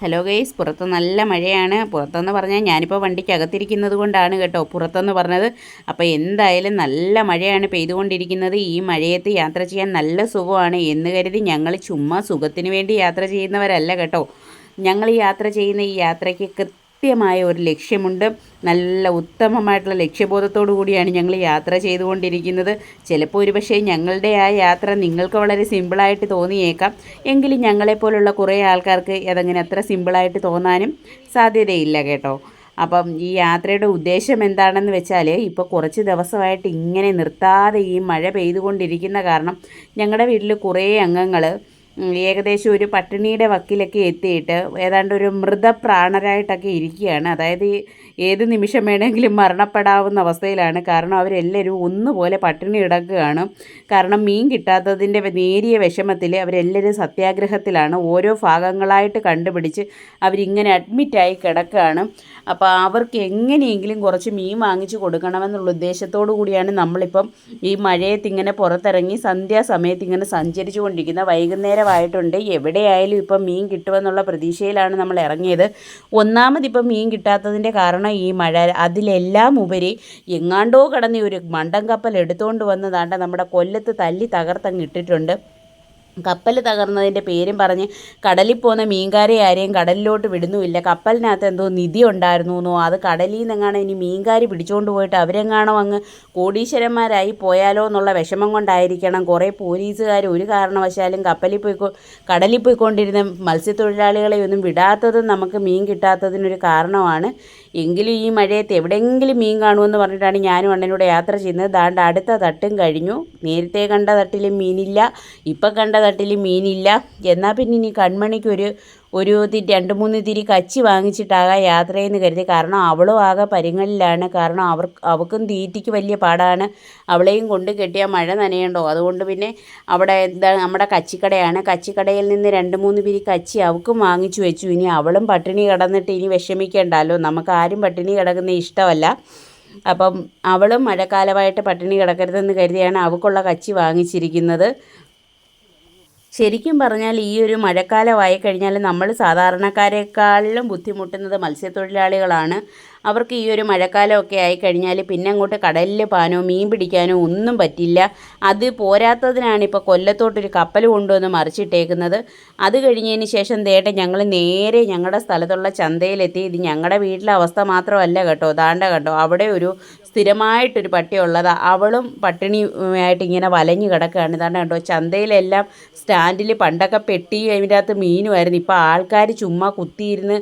Hello guys പുറത്ത് നല്ല മഴയാണ്. പുറത്തെന്ന് പറഞ്ഞാൽ ഞാനിപ്പോൾ വണ്ടിക്ക് അകത്തിരിക്കുന്നത് കൊണ്ടാണ് കേട്ടോ. പുറത്തെന്ന് പറഞ്ഞത്. അപ്പോൾ എന്തായാലും നല്ല മഴയാണ് പെയ്തുകൊണ്ടിരിക്കുന്നത്. ഈ മഴയത്ത് യാത്ര ചെയ്യാൻ നല്ല സുഖമാണ് എന്ന് കരുതി ഞങ്ങൾ ചുമ്മാ സുഖത്തിന് വേണ്ടി യാത്ര ചെയ്യുന്നവരല്ല കേട്ടോ. ഞങ്ങൾ യാത്ര ചെയ്യുന്ന ഈ യാത്രയ്ക്ക് കൃത്യമായ ഒരു ലക്ഷ്യമുണ്ട്. നല്ല ഉത്തമമായിട്ടുള്ള ലക്ഷ്യബോധത്തോടു കൂടിയാണ് ഞങ്ങൾ യാത്ര ചെയ്തുകൊണ്ടിരിക്കുന്നത്. ചിലപ്പോൾ ഒരുപക്ഷെ ഞങ്ങളുടെ ആ യാത്ര നിങ്ങൾക്ക് വളരെ സിമ്പിളായിട്ട് തോന്നിയേക്കാം. എങ്കിലും ഞങ്ങളെപ്പോലുള്ള കുറേ ആൾക്കാർക്ക് അതങ്ങനെ അത്ര സിമ്പിളായിട്ട് തോന്നാനും സാധ്യതയില്ല കേട്ടോ. അപ്പം ഈ യാത്രയുടെ ഉദ്ദേശം എന്താണെന്ന് വെച്ചാൽ ഇപ്പോൾ കുറച്ച് ദിവസമായിട്ട് ഇങ്ങനെ നിർത്താതെ ഈ മഴ പെയ്തുകൊണ്ടിരിക്കുന്ന കാരണം ഞങ്ങളുടെ വീട്ടിൽ കുറേ അംഗങ്ങൾ ഏകദേശം ഒരു പട്ടിണിയുടെ വക്കിലൊക്കെ എത്തിയിട്ട് ഏതാണ്ട് ഒരു മൃതപ്രാണരായിട്ടൊക്കെ ഇരിക്കുകയാണ്. അതായത് ഏത് നിമിഷം വേണമെങ്കിലും മരണപ്പെടാവുന്ന അവസ്ഥയിലാണ്. കാരണം അവരെല്ലാവരും ഒന്നുപോലെ പട്ടിണി കിടക്കുകയാണ്. കാരണം മീൻ കിട്ടാത്തതിന്റെ നേരിയ വിഷമത്തിൽ അവരെല്ലാവരും സത്യാഗ്രഹത്തിലാണ്. ഓരോ ഭാഗങ്ങളായിട്ട് കണ്ടുപിടിച്ച് അവരിങ്ങനെ അഡ്മിറ്റായി കിടക്കുകയാണ്. അപ്പോൾ അവർക്ക് എങ്ങനെയെങ്കിലും കുറച്ച് മീൻ വാങ്ങിച്ചു കൊടുക്കണമെന്നുള്ള ഉദ്ദേശത്തോടു കൂടിയാണ് നമ്മളിപ്പം ഈ മഴയത്ത് ഇങ്ങനെ പുറത്തിറങ്ങി സന്ധ്യാസമയത്ത് ഇങ്ങനെ സഞ്ചരിച്ചു കൊണ്ടിരിക്കുന്ന വൈകുന്നേരമായിട്ടുണ്ട് എവിടെയായാലും ഇപ്പം മീൻ കിട്ടുമെന്നുള്ള പ്രതീക്ഷയിലാണ് നമ്മൾ ഇറങ്ങിയത്. ഒന്നാമത് ഒന്നാമതിപ്പം മീൻ കിട്ടാത്തതിന്റെ കാരണം ഈ മഴ അതിലെല്ലാം ഉപരി എങ്ങാണ്ടോ കടന്ന് ഒരു മണ്ടൻ കപ്പൽ എടുത്തുകൊണ്ട് വന്നതാണ്ട് നമ്മുടെ കൊല്ലത്ത് തല്ലി തകർത്തങ്ങ് ഇട്ടിട്ടുണ്ട്. കപ്പൽ തകർന്നതിന്റെ പേരും പറഞ്ഞ് കടലിൽ പോകുന്ന മീൻകാരെ ആരെയും കടലിലോട്ട് വിടുന്നുമില്ല. കപ്പലിനകത്ത് എന്തോ നിധി ഉണ്ടായിരുന്നു എന്നോ അത് കടലിൽ നിന്നെങ്ങാണോ ഇനി മീൻകാരി പിടിച്ചുകൊണ്ട് പോയിട്ട് അവരെങ്ങാണോ അങ്ങ് കോടീശ്വരന്മാരായി പോയാലോ എന്നുള്ള വിഷമം കൊണ്ടായിരിക്കണം. കുറേ പോലീസുകാർ ഒരു കാരണവശാലും കപ്പലിൽ പോയി കടലിൽ പോയിക്കൊണ്ടിരുന്ന മത്സ്യത്തൊഴിലാളികളെ ഒന്നും വിടാത്തതും നമുക്ക് മീൻ കിട്ടാത്തതിനൊരു കാരണമാണ് എങ്കിലും ഈ മഴയത്ത് എവിടെയെങ്കിലും മീൻ കാണുമെന്ന് പറഞ്ഞിട്ടാണ് ഞാനും അണ്ണനോട് യാത്ര ചെയ്യുന്നത്. ദാണ്ട് അടുത്ത തട്ടും കഴിഞ്ഞു. നേരത്തെ കണ്ട തട്ടിലും മീനില്ല ഇപ്പം കണ്ട തട്ടിൽ മീനില്ല. എന്നാൽ പിന്നെ ഇനി കൺമണിക്കൊരു ഒരു രണ്ട് മൂന്ന് തിരി കച്ചി വാങ്ങിച്ചിട്ടാകാം യാത്രയെന്ന് കരുതി. കാരണം അവളും ആകെ പരിങ്ങളിലാണ് കാരണം അവർ അവൾക്കും തീറ്റിക്ക് വലിയ പാടാണ്. അവളെയും കൊണ്ട് കെട്ടിയാൽ മഴ നനയണ്ടോ? അതുകൊണ്ട് പിന്നെ അവിടെ എന്താ നമ്മുടെ കച്ചിക്കടയാണ്. കച്ചിക്കടയിൽ നിന്ന് രണ്ട് മൂന്ന് പിരി കച്ചി അവൾക്കും വാങ്ങിച്ചു വെച്ചു. ഇനി അവളും പട്ടിണി കിടന്നിട്ട് ഇനി വിഷമിക്കേണ്ടല്ലോ. നമുക്ക് ആരും പട്ടിണി കിടക്കുന്ന ഇഷ്ടമല്ല. അപ്പം അവളും മഴക്കാലമായിട്ട് പട്ടിണി കിടക്കരുതെന്ന് കരുതിയാണ് അവൾക്കുള്ള കച്ചി വാങ്ങിച്ചിരിക്കുന്നത്. ശരിക്കും പറഞ്ഞാൽ ഈ ഒരു മഴക്കാലമായി കഴിഞ്ഞാൽ നമ്മൾ സാധാരണക്കാരെക്കാളിലും ബുദ്ധിമുട്ടുന്നത് മത്സ്യത്തൊഴിലാളികളാണ്. അവർക്ക് ഈ ഒരു മഴക്കാലമൊക്കെ ആയിക്കഴിഞ്ഞാൽ പിന്നെ അങ്ങോട്ട് കടലിൽ പാനോ മീൻ പിടിക്കാനോ ഒന്നും പറ്റില്ല. അത് പോരാത്തതിനാണ് ഇപ്പോൾ കൊല്ലത്തോട്ടൊരു കപ്പൽ കൊണ്ടുവന്ന് മറിച്ചിട്ടേക്കുന്നത്. അത് കഴിഞ്ഞതിന് ശേഷം തേട്ടെ ഞങ്ങൾ നേരെ ഞങ്ങളുടെ സ്ഥലത്തുള്ള ചന്തയിലെത്തി. ഇത് ഞങ്ങളുടെ വീട്ടിലെ അവസ്ഥ മാത്രമല്ല കേട്ടോ. ദാണ്ട കേട്ടോ. അവിടെ ഒരു സ്ഥിരമായിട്ടൊരു പട്ടിയുള്ളത്. അവളും പട്ടിണിയായിട്ട് ഇങ്ങനെ വലഞ്ഞു കിടക്കുകയാണ് ഇതാണ് കേട്ടോ ചന്തയിലെല്ലാം സ്റ്റാൻഡിൽ പണ്ടൊക്കെ പെട്ടി അതിന്റെ അകത്ത് മീനുമായിരുന്നു. ഇപ്പോൾ ആൾക്കാർ ചുമ്മാ കുത്തിയിരുന്ന്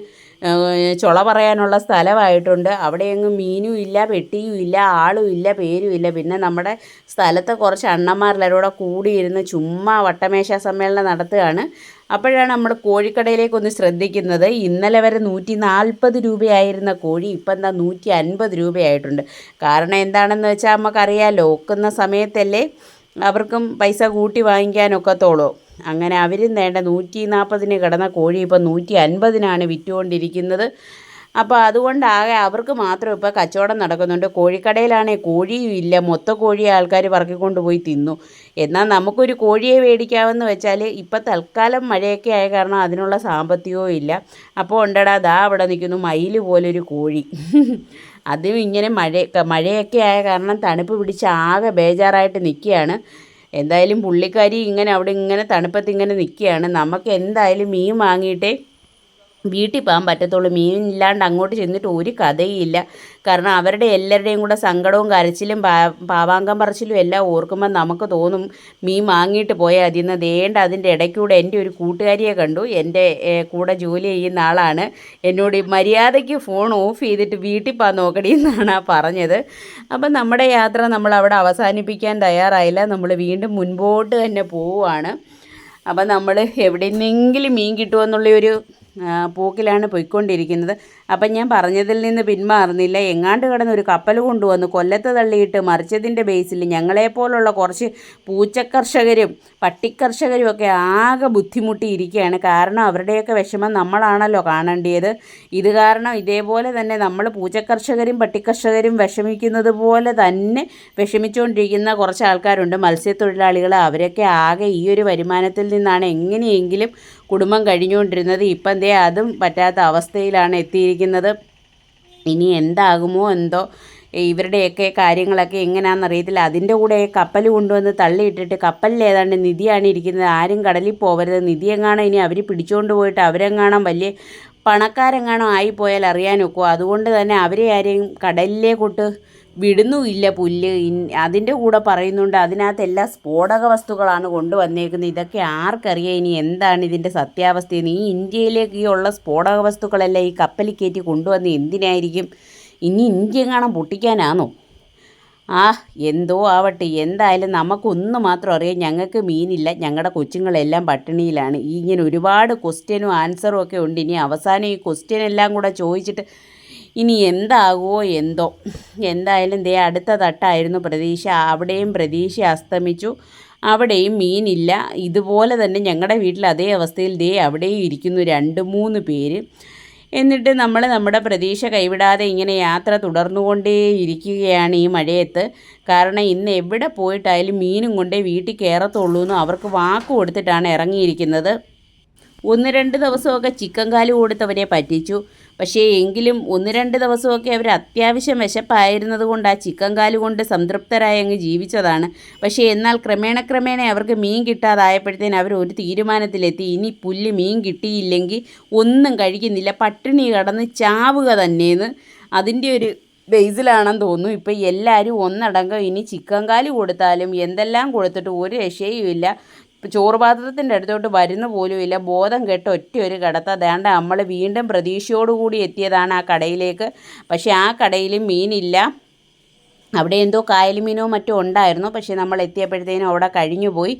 ചുള പറയാനുള്ള സ്ഥലമായിട്ടുണ്ട്. അവിടെയെങ്ങും മീനും ഇല്ല പെട്ടിയും ഇല്ല ആളും ഇല്ല പേരും ഇല്ല. പിന്നെ നമ്മുടെ സ്ഥലത്തെ കുറച്ച് അണ്ണന്മാരെല്ലാവരും കൂടെ കൂടിയിരുന്ന് ചുമ്മാ വട്ടമേശ സമ്മേളനം നടത്തുകയാണ്. അപ്പോഴാണ് നമ്മൾ കോഴിക്കടയിലേക്കൊന്ന് ശ്രദ്ധിക്കുന്നത്. ഇന്നലെ വരെ നൂറ്റി നാൽപ്പത് രൂപയായിരുന്ന കോഴി ഇപ്പം എന്താ നൂറ്റി അൻപത് രൂപയായിട്ടുണ്ട്. കാരണം എന്താണെന്ന് വെച്ചാൽ നമുക്കറിയാമല്ലോ ഒക്കുന്ന സമയത്തല്ലേ അവർക്കും പൈസ കൂട്ടി വാങ്ങിക്കാനൊക്കത്തോളൂ അങ്ങനെ അവരും വേണ്ട നൂറ്റി നാൽപ്പതിന് കിടന്ന കോഴി ഇപ്പം നൂറ്റി അൻപതിനാണ് വിറ്റുകൊണ്ടിരിക്കുന്നത്. അപ്പോൾ അതുകൊണ്ടാകെ അവർക്ക് മാത്രം ഇപ്പോൾ കച്ചവടം നടക്കുന്നുണ്ട്. കോഴിക്കടയിലാണേ കോഴിയും ഇല്ല. മൊത്ത കോഴിയെ ആൾക്കാർ പറക്കിക്കൊണ്ട് പോയി തിന്നു. എന്നാൽ നമുക്കൊരു കോഴിയെ മേടിക്കാമെന്ന് വെച്ചാൽ ഇപ്പോൾ തൽക്കാലം മഴയൊക്കെ ആയ കാരണം അതിനുള്ള സാമ്പത്തികവും ഇല്ല. അപ്പോൾ ഉണ്ടടാ ദാ അവിടെ നിൽക്കുന്നു മയിൽ പോലൊരു കോഴി. അതും ഇങ്ങനെ മഴ മഴയൊക്കെ ആയ കാരണം തണുപ്പ് പിടിച്ച് ആകെ ബേജാറായിട്ട് നിൽക്കുകയാണ്. എന്തായാലും പുള്ളിക്കാരി ഇങ്ങനെ അവിടെ ഇങ്ങനെ തണുപ്പത്ത് ഇങ്ങനെ നിൽക്കുകയാണ്. നമുക്ക് എന്തായാലും മീൻ വാങ്ങിയിട്ടേ വീട്ടിൽ പോകാൻ പറ്റത്തുള്ളൂ. മീനില്ലാണ്ട് അങ്ങോട്ട് ചെന്നിട്ട് ഒരു കഥയില്ല കാരണം അവരുടെ എല്ലാവരുടെയും കൂടെ സങ്കടവും കരച്ചിലും പാവാങ്കം പറച്ചിലും എല്ലാം ഓർക്കുമ്പോൾ നമുക്ക് തോന്നും മീൻ വാങ്ങിയിട്ട് പോയാൽ അതിൽ നിന്ന് ദേണ്ട അതിന്റെ ഇടയ്ക്കൂടെ എന്റെ ഒരു കൂട്ടുകാരിയെ കണ്ടു. എന്റെ കൂടെ ജോലി ചെയ്യുന്ന ആളാണ്. എന്നോട് മര്യാദയ്ക്ക് ഫോൺ ഓഫ് ചെയ്തിട്ട് വീട്ടിൽ പോകാൻ നോക്കടി എന്നാണ് ആ പറഞ്ഞത്. അപ്പം നമ്മുടെ യാത്ര നമ്മൾ അവിടെ അവസാനിപ്പിക്കാൻ തയ്യാറായില്ല. നമ്മൾ വീണ്ടും മുൻപോട്ട് തന്നെ പോവുകയാണ്. അപ്പം നമ്മൾ എവിടെ നിന്നെങ്കിലും മീൻ കിട്ടുമെന്നുള്ള ഒരു പോക്കിലാണ് പോയിക്കൊണ്ടിരിക്കുന്നത്. അപ്പം ഞാൻ പറഞ്ഞതിൽ നിന്ന് പിന്മാറുന്നില്ല. എങ്ങാണ്ട് കിടന്ന് ഒരു കപ്പൽ കൊണ്ടുവന്ന് കൊല്ലത്ത് തള്ളിയിട്ട് മറിച്ചതിന്റെ ബേസിൽ ഞങ്ങളെപ്പോലുള്ള കുറച്ച് പൂച്ചക്കർഷകരും പട്ടിക്കർഷകരും ഒക്കെ ആകെ ബുദ്ധിമുട്ടിയിരിക്കുകയാണ്. കാരണം അവരുടെയൊക്കെ വിഷമം നമ്മളാണല്ലോ കാണേണ്ടിയത്. ഇത് കാരണം ഇതേപോലെ തന്നെ നമ്മൾ പൂച്ചക്കർഷകരും പട്ടിക്കർഷകരും വിഷമിക്കുന്നത് പോലെ തന്നെ വിഷമിച്ചുകൊണ്ടിരിക്കുന്ന കുറച്ച് ആൾക്കാരുണ്ട്. മത്സ്യത്തൊഴിലാളികൾ അവരൊക്കെ ആകെ ഈ ഒരു വരുമാനത്തിൽ നിന്നാണ്. എങ്ങനെയെങ്കിലും കുടുംബം കഴിഞ്ഞുകൊണ്ടിരുന്നത് ഇപ്പം ദേ അതും പറ്റാത്ത അവസ്ഥയിലാണ് എത്തിയിരിക്കുന്നത്. ഇനി എന്താകുമോ എന്തോ ഇവരുടെയൊക്കെ കാര്യങ്ങളൊക്കെ എങ്ങനെയാണെന്ന് അറിയത്തില്ല അതിന്റെ കൂടെ കപ്പൽ കൊണ്ടുവന്ന് തള്ളിയിട്ടിട്ട് കപ്പലിൽ ഏതാണ്ട് നിധിയാണ് ഇരിക്കുന്നത്. ആരും കടലിൽ പോകരുത് നിധിയെങ്ങാണോ ഇനി അവർ പിടിച്ചുകൊണ്ട് പോയിട്ട് അവരെങ്ങാണം വലിയ പണക്കാരെങ്ങാണോ ആയിപ്പോയാൽ അറിയാനൊക്കുമോ അതുകൊണ്ട് തന്നെ അവരെ ആരെയും കടലിലേക്കൊട്ട് വിടുന്നുമില്ല പുല്ല്. അതിന്റെ കൂടെ പറയുന്നുണ്ട് അതിനകത്ത് എല്ലാ സ്ഫോടക വസ്തുക്കളാണ് കൊണ്ടുവന്നേക്കുന്നത്. ഇതൊക്കെ ആർക്കറിയാം? ഇനി എന്താണ് ഇതിന്റെ സത്യാവസ്ഥയെന്ന് ഈ ഇന്ത്യയിലേക്ക് ഈ ഉള്ള സ്ഫോടക വസ്തുക്കളെല്ലാം ഈ കപ്പലിൽ കയറ്റി കൊണ്ടുവന്ന് എന്തിനായിരിക്കും? ഇനി ഇന്ത്യ കാണാൻ പൊട്ടിക്കാനാണോ ആ എന്തോ ആവട്ടെ. എന്തായാലും നമുക്കൊന്ന് മാത്രം അറിയാം. ഞങ്ങൾക്ക് മീനില്ല. ഞങ്ങളുടെ കൊച്ചുങ്ങളെല്ലാം പട്ടിണിയിലാണ്. ഈ ഇങ്ങനെ ഒരുപാട് ക്വസ്റ്റ്യനും ആൻസറും ഒക്കെ ഉണ്ട്. ഇനി അവസാനം ഈ ക്വസ്റ്റ്യൻ എല്ലാം കൂടെ ചോദിച്ചിട്ട് ഇനി എന്താകുമോ എന്തോ. എന്തായാലും ദേ അടുത്ത തട്ടായിരുന്നു പ്രതീക്ഷ. അവിടെയും പ്രതീക്ഷ അസ്തമിച്ചു. അവിടെയും മീനില്ല. ഇതുപോലെ തന്നെ ഞങ്ങളുടെ വീട്ടിൽ അതേ അവസ്ഥയിൽ ദേ അവിടെയും ഇരിക്കുന്നു രണ്ട് മൂന്ന് പേര്. എന്നിട്ട് നമ്മൾ നമ്മുടെ പ്രതീക്ഷ കൈവിടാതെ ഇങ്ങനെ യാത്ര തുടർന്നുകൊണ്ടേ ഇരിക്കുകയാണ് ഈ മഴയത്ത്. കാരണം ഇന്ന് എവിടെ പോയിട്ടായാലും മീനും കൊണ്ടേ വീട്ടിൽ കയറത്തുള്ളൂ എന്ന് അവർക്ക് വാക്ക് കൊടുത്തിട്ടാണ് ഇറങ്ങിയിരിക്കുന്നത്. ഒന്ന് രണ്ട് ദിവസമൊക്കെ ചിക്കൻ കാൽ കൊടുത്തവരെ പറ്റിച്ചു. പക്ഷേ എങ്കിലും ഒന്ന് രണ്ട് ദിവസമൊക്കെ അവർ അത്യാവശ്യം വിശപ്പായിരുന്നത് കൊണ്ട് ആ ചിക്കൻ കാൽ കൊണ്ട് സംതൃപ്തരായി അങ്ങ് ജീവിച്ചതാണ്. പക്ഷേ എന്നാൽ ക്രമേണ ക്രമേണ അവർക്ക് മീൻ കിട്ടാതായപ്പോഴത്തേന് അവർ ഒരു തീരുമാനത്തിലെത്തി. ഇനി പുല്ല് മീൻ കിട്ടിയില്ലെങ്കിൽ ഒന്നും കഴിക്കുന്നില്ല. പട്ടിണി കടന്ന് ചാവുക തന്നെയെന്ന് അതിന്റെ ഒരു ബേസിലാണെന്ന് തോന്നുന്നു. ഇപ്പം എല്ലാവരും ഒന്നടങ്കം ഇനി ചിക്കൻ കാലി കൊടുത്താലും എന്തെല്ലാം കൊടുത്തിട്ട് ഒരു രക്ഷയും ഇല്ല. ചോറ് അടുത്തോട്ട് വരുന്ന പോലും ഇല്ല. ബോധം കെട്ട് ഒറ്റ ഒരു കടത്ത. അതാണ്ട് നമ്മൾ വീണ്ടും പ്രതീക്ഷയോടുകൂടി എത്തിയതാണ് ആ കടയിലേക്ക്. പക്ഷേ ആ കടയിൽ മീനില്ല. അവിടെ എന്തോ കായൽ മീനോ മറ്റോ ഉണ്ടായിരുന്നു. പക്ഷേ നമ്മൾ എത്തിയപ്പോഴത്തേനും അവിടെ കഴിഞ്ഞു പോയി.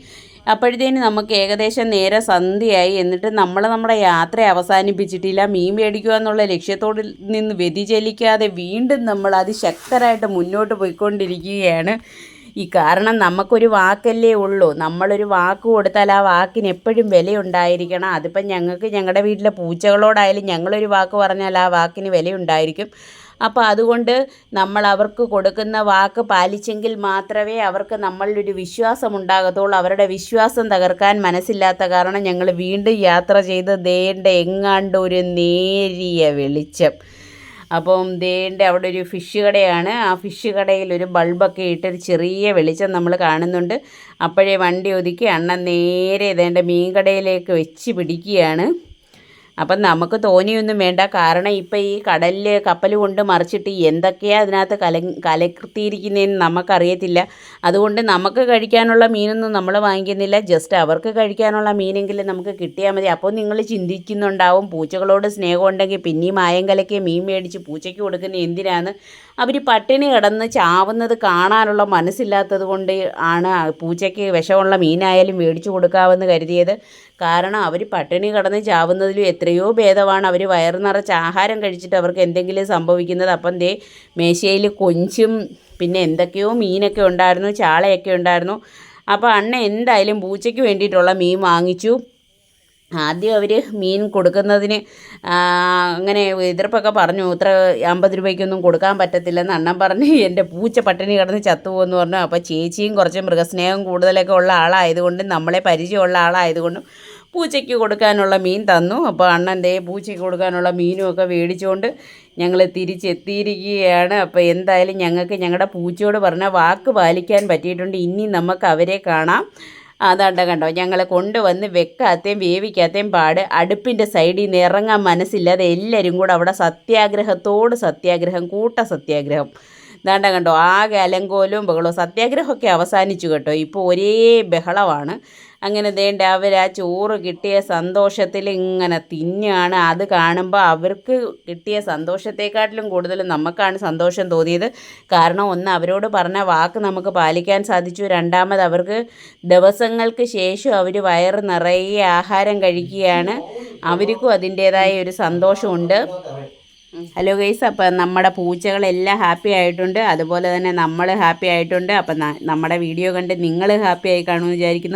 അപ്പോഴത്തേനും നമുക്ക് ഏകദേശം നേരെ സന്ധ്യയായി. എന്നിട്ട് നമ്മൾ നമ്മുടെ യാത്ര അവസാനിപ്പിച്ചിട്ടില്ല. മീൻ മേടിക്കുക എന്നുള്ള ലക്ഷ്യത്തോട് നിന്ന് വ്യതിചലിക്കാതെ വീണ്ടും നമ്മൾ അതിശക്തരായിട്ട് മുന്നോട്ട് പോയിക്കൊണ്ടിരിക്കുകയാണ്. ഈ കാരണം നമുക്കൊരു വാക്കല്ലേ ഉള്ളൂ. നമ്മളൊരു വാക്ക് കൊടുത്താൽ ആ വാക്കിന് എപ്പോഴും വിലയുണ്ടായിരിക്കണം. അതിപ്പം ഞങ്ങൾക്ക് ഞങ്ങളുടെ വീട്ടിലെ പൂച്ചകളോടായാലും ഞങ്ങളൊരു വാക്ക് പറഞ്ഞാൽ ആ വാക്കിന് വിലയുണ്ടായിരിക്കും. അപ്പോൾ അതുകൊണ്ട് നമ്മൾ അവർക്ക് കൊടുക്കുന്ന വാക്ക് പാലിച്ചെങ്കിൽ മാത്രമേ അവർക്ക് നമ്മളിലൊരു വിശ്വാസം ഉണ്ടാകത്തുള്ളൂ. അവരുടെ വിശ്വാസം തകർക്കാൻ മനസ്സില്ലാത്ത കാരണം ഞങ്ങൾ വീണ്ടും യാത്ര ചെയ്ത് ദേണ്ട എങ്ങാണ്ട് ഒരു നേരിയ വെളിച്ചം. അപ്പം ദേണ്ട അവിടെ ഒരു ഫിഷ് കടയാണ്. ആ ഫിഷ് കടയിൽ ഒരു ബൾബൊക്കെ ഇട്ടൊരു ചെറിയ വെളിച്ചം നമ്മൾ കാണുന്നുണ്ട്. അപ്പോഴേ വണ്ടി ഒതുക്കി അണ്ണൻ നേരെ ദേണ്ട മീൻ കടയിലേക്ക് വെച്ച് പിടിക്കുകയാണ്. അപ്പം നമുക്ക് തോന്നിയൊന്നും വേണ്ട. കാരണം ഇപ്പം ഈ കടലിൽ കപ്പൽ കൊണ്ട് മറിച്ചിട്ട് എന്തൊക്കെയാണ് അതിനകത്ത് കല കലർത്തിയിരിക്കുന്നതെന്ന് നമുക്കറിയത്തില്ല. അതുകൊണ്ട് നമുക്ക് കഴിക്കാനുള്ള മീനൊന്നും നമ്മൾ വാങ്ങിക്കുന്നില്ല. ജസ്റ്റ് അവർക്ക് കഴിക്കാനുള്ള മീനെങ്കിലും നമുക്ക് കിട്ടിയാൽ മതി. അപ്പോൾ നിങ്ങൾ ചിന്തിക്കുന്നുണ്ടാവും. പൂച്ചകളോട് സ്നേഹമുണ്ടെങ്കിൽ പിന്നെയും മായം മീൻ മേടിച്ച് പൂച്ചയ്ക്ക് കൊടുക്കുന്നത് എന്തിനാണ് അവർ പട്ടിണി കിടന്ന് ചാവുന്നത് കാണാനുള്ള മനസ്സില്ലാത്തത് കൊണ്ട് ആണ് പൂച്ചയ്ക്ക് വിഷമുള്ള മീനായാലും മേടിച്ചു കൊടുക്കാമെന്ന് കരുതിയത്. കാരണം അവർ പട്ടിണി കിടന്ന് ചാവുന്നതിലും എത്രയോ ഭേദമാണ്. അവർ വയറ് നിറച്ച് ആഹാരം കഴിച്ചിട്ട് അവർക്ക് എന്തെങ്കിലും സംഭവിക്കുന്നത്. അപ്പം ദേ മേശയിൽ കൊഞ്ചും പിന്നെ എന്തൊക്കെയോ മീനൊക്കെ ഉണ്ടായിരുന്നു ചാളയൊക്കെ ഉണ്ടായിരുന്നു. അപ്പോൾ അണ്ണ എന്തായാലും പൂച്ചയ്ക്ക് വേണ്ടിയിട്ടുള്ള മീൻ വാങ്ങിച്ചു. ആദ്യം അവർ മീൻ കൊടുക്കുന്നതിന് അങ്ങനെ എതിർപ്പൊക്കെ പറഞ്ഞു. ഇത്ര അമ്പത് രൂപയ്ക്കൊന്നും കൊടുക്കാൻ പറ്റത്തില്ലെന്ന് അണ്ണൻ പറഞ്ഞ്. എന്റെ പൂച്ച പട്ടിണി കിടന്ന് ചത്തുപോകുമെന്ന് പറഞ്ഞു. അപ്പോൾ ചേച്ചിയും കുറച്ച് മൃഗസ്നേഹം കൂടുതലൊക്കെ ഉള്ള ആളായതുകൊണ്ടും നമ്മളെ പരിചയമുള്ള ആളായതുകൊണ്ടും പൂച്ചയ്ക്ക് കൊടുക്കാനുള്ള മീൻ തന്നു. അപ്പോൾ അണ്ണന്റെ പൂച്ചയ്ക്ക് കൊടുക്കാനുള്ള മീനും ഒക്കെ മേടിച്ചുകൊണ്ട് ഞങ്ങൾ തിരിച്ചെത്തിയിരിക്കുകയാണ്. അപ്പോൾ എന്തായാലും ഞങ്ങൾക്ക് ഞങ്ങളുടെ പൂച്ചയോട് പറഞ്ഞ വാക്ക് പാലിക്കാൻ പറ്റിയിട്ടുണ്ട്. ഇനി നമുക്ക് അവരെ കാണാം. അതാണ്ട കണ്ടോ ഞങ്ങളെ കൊണ്ടുവന്ന് വെക്കാത്തേം വേവിക്കാത്തേം പാട് അടുപ്പിന്റെ സൈഡിൽ നിന്ന് ഇറങ്ങാൻ മനസ്സില്ലാതെ എല്ലാവരും കൂടെ അവിടെ സത്യാഗ്രഹത്തോട് സത്യാഗ്രഹം കൂട്ട സത്യാഗ്രഹം. ദാണ്ട കണ്ടോ ആകെ അലങ്കോലവും ബഹളവും. സത്യാഗ്രഹമൊക്കെ അവസാനിച്ചു കേട്ടോ. ഇപ്പോൾ ഒരേ ബഹളമാണ്. അങ്ങനെ ദേണ്ട അവർ ആ ചോറ് കിട്ടിയ സന്തോഷത്തിൽ ഇങ്ങനെ തിന്നാണ്. അത് കാണുമ്പോൾ അവർക്ക് കിട്ടിയ സന്തോഷത്തെക്കാട്ടിലും കൂടുതൽ നമുക്കാണ് സന്തോഷം തോന്നിയത്. കാരണം ഒന്ന് അവരോട് പറഞ്ഞ വാക്ക് നമുക്ക് പാലിക്കാൻ സാധിച്ചു. രണ്ടാമത് അവർക്ക് ദിവസങ്ങൾക്ക് ശേഷം അവർ വയറ് നിറയെ ആഹാരം കഴിക്കുകയാണ്. അവർക്കും അതിന്റേതായ ഒരു സന്തോഷമുണ്ട്. ഹലോ ഗൈസ് അപ്പം നമ്മുടെ പൂച്ചകളെല്ലാം ഹാപ്പി ആയിട്ടുണ്ട്. അതുപോലെ തന്നെ നമ്മൾ ഹാപ്പി ആയിട്ടുണ്ട്. അപ്പം നമ്മുടെ വീഡിയോ കണ്ട് നിങ്ങൾ ഹാപ്പി ആയി കാണുമെന്ന് വിചാരിക്കുന്നു.